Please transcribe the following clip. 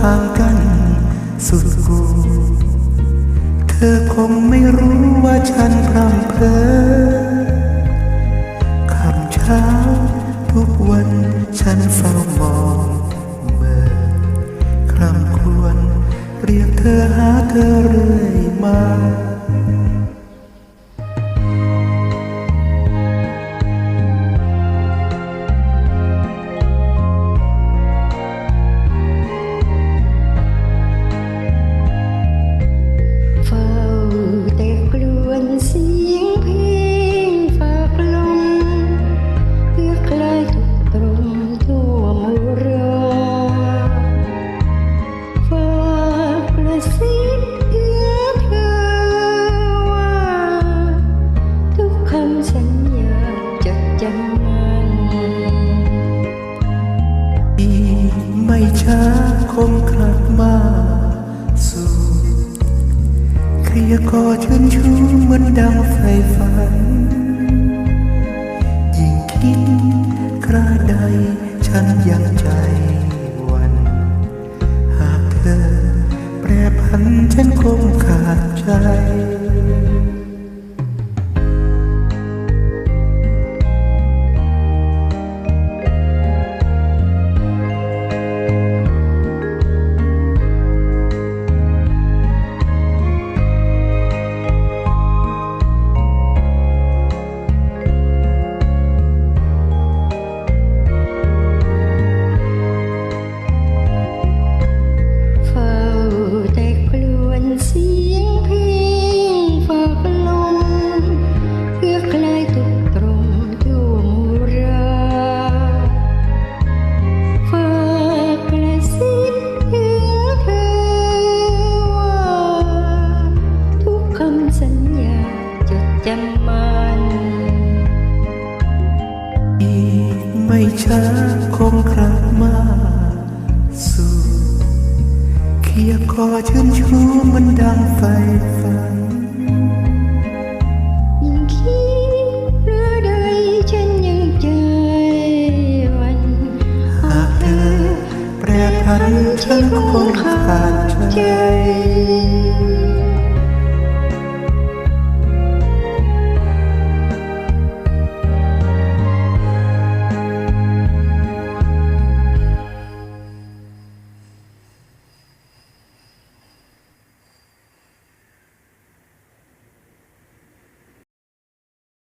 ห่างกันสุดกูเธอคงไม่รู้ว่าฉันพร่ำเพ้อคำเช้าทุกวันฉันเฝ้ามองเมื่อคร่ำครวญเรียกเธอหาเธอเรื่อยมา คงกลับมาสู่เคลียร์คอชื่นชูเหมือนดังไฟฝัน ยิ่งคิดคราใดฉันยังใจวัน หากเธอแปรพันฉันคงขาดใจ ดจำมันอีกไม่ช้าคงกลับมา สู่เคียร์คอชื่นชูเหมันดังไฟฝันยิ่งคิดเรื่องใดฉันยังใจหวันหากเธอแปรพันฉันคงขาดใจใจ